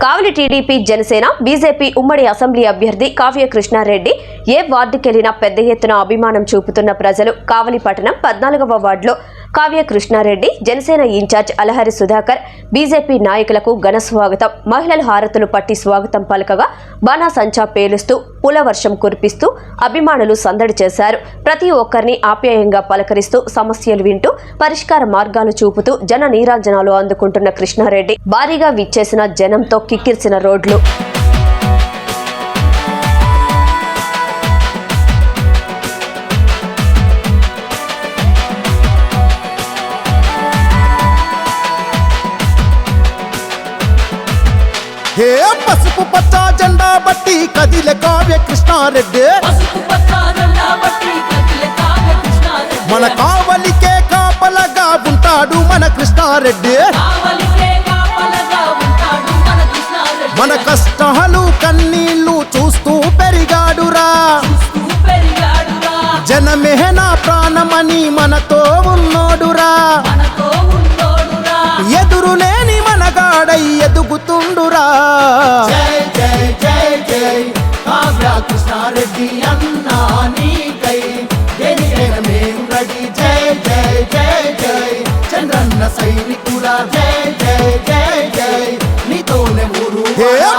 కావలి TDP Janasena BJP ఉమ్మడి assembly అభ్యర్థి కావ్య కృష్ణారెడ్డి ఏ వార్డుకెళ్ళినా పెద్ద ఎత్తున అభిమానం చూపుతున్న ప్రజలు కావలి పట్టణం పద్నాలుగవ వార్డులో. కావ్య కృష్ణారెడ్డి జనసేన ఇన్ఛార్జ్ అలహరి సుధాకర్ బీజేపీ నాయకులకు ఘన స్వాగతం. మహిళలు హారతులు పట్టి స్వాగతం పలకగా బాణాసంచా పేలుస్తూ పూలవర్షం కురిపిస్తూ అభిమానులు సందడి చేశారు. ప్రతి ఒక్కరిని ఆప్యాయంగా పలకరిస్తూ సమస్యలు వింటూ పరిష్కార మార్గాలు చూపుతూ జన నీరాజనాలు అందుకుంటున్న కృష్ణారెడ్డి భారీగా విచ్చేసిన జనంతో కిక్కిరిసిన రోడ్లు. హే పసుపు పచ్చ జెండా బట్టి కదిలే కావ్య కృష్ణారెడ్డి మన కావలికే కాపలగా ఉంటాడు మన కృష్ణారెడ్డి. మన కష్టాలు కన్నీళ్ళు చూస్తూ పెరిగాడురా. జనమే నా ప్రాణమని మనతో ఉన్నోడురా. మనతో ఉన్నోడురా. ఎదురులేని మనగాడై ఎదుగుతుండురా. కృష్ణారెడ్డి అన్నా నీకై. దేనికైనా రెడీ జై జై జై జై. చంద్రన్న సైనికుడా? జై జై జై జై. నీతోనే ఊరు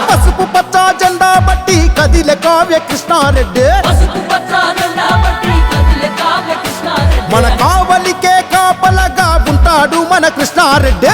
పసుపు పచ్చ జెండా బట్టి కదిలే కావ్య కృష్ణారెడ్డి. పసుపు పచ్చారల్లా బట్టి కదిలే కావ్య కృష్ణారెడ్డి. మన కావలికే కాపలగా ఉంటాడు మన కృష్ణారెడ్డి.